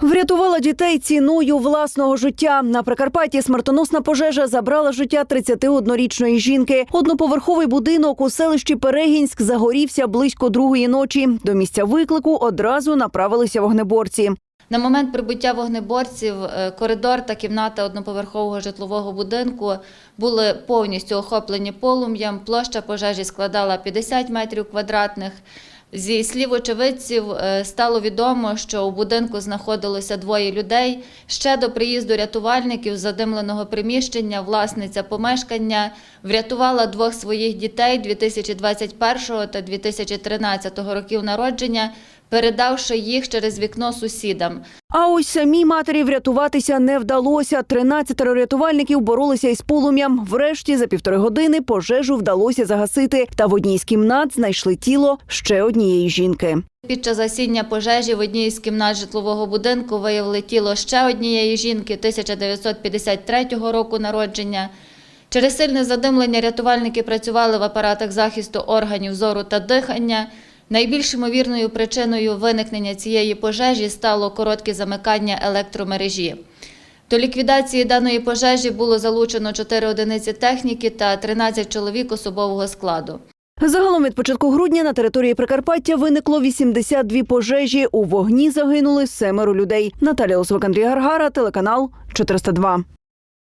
Врятувала дітей ціною власного життя. На Прикарпатті смертоносна пожежа забрала життя 31-річної жінки. Одноповерховий будинок у селищі Перегінськ загорівся близько другої ночі. До місця виклику одразу направилися вогнеборці. На момент прибуття вогнеборців е, коридор та кімната одноповерхового житлового будинку були повністю охоплені полум'ям. Площа пожежі складала 50 метрів квадратних. Зі слів очевидців е, стало відомо, що у будинку знаходилося двоє людей. Ще до приїзду рятувальників з задимленого приміщення власниця помешкання врятувала двох своїх дітей 2021 та 2013 років народження, передавши їх через вікно сусідам. А ось самій матері врятуватися не вдалося. 13 рятувальників боролися із полум'ям. Врешті за півтори години пожежу вдалося загасити. Та в одній з кімнат знайшли тіло ще однієї жінки. Під час гасіння пожежі в одній з кімнат житлового будинку виявили тіло ще однієї жінки 1953 року народження. Через сильне задимлення рятувальники працювали в апаратах захисту органів зору та дихання. Найбільш ймовірною причиною виникнення цієї пожежі стало коротке замикання електромережі. До ліквідації даної пожежі було залучено 4 одиниці техніки та 13 чоловік особового складу. Загалом від початку грудня на території Прикарпаття виникло 82 пожежі. У вогні загинули семеро людей. Наталія Освик, Андрій Гаргара, телеканал 402.